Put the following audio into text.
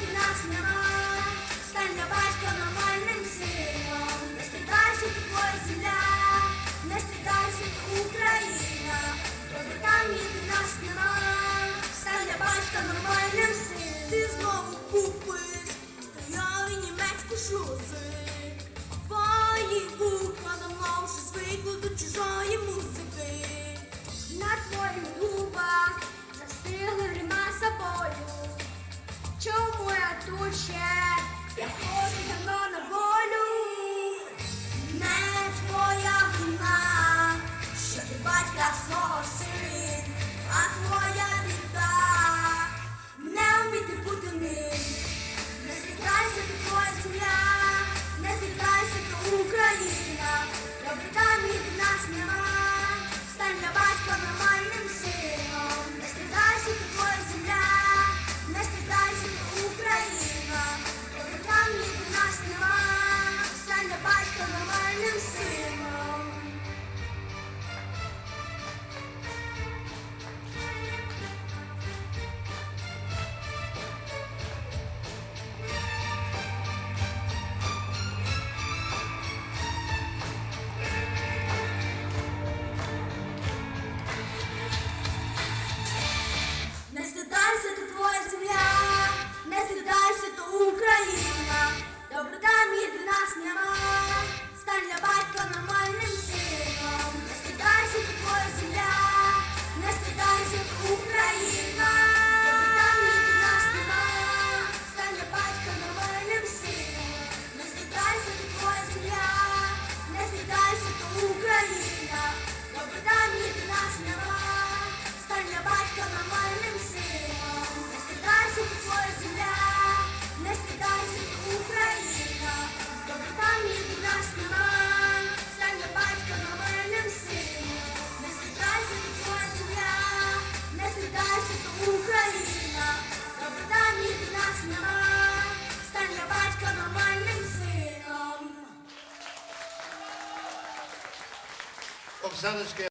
Навчить нас на стань на батька нормальним сином, не стидайся твоя земля, не стидайся Україна, тобі там ніби нас нема, стань на батька нормальним ти знову купиш стояли німецькі шлюзи, твої вуха давно вже звикли до чужої мови. suja. нема, стань для батька нормальним сином, не стидайся такої земля, не стидайся Україна, нас нема, стань для батька нормальним сином, не стидайся такої земля, не стидайся Україна, бо там від нас нема, стань для батька нормальним сином. Оксаночка,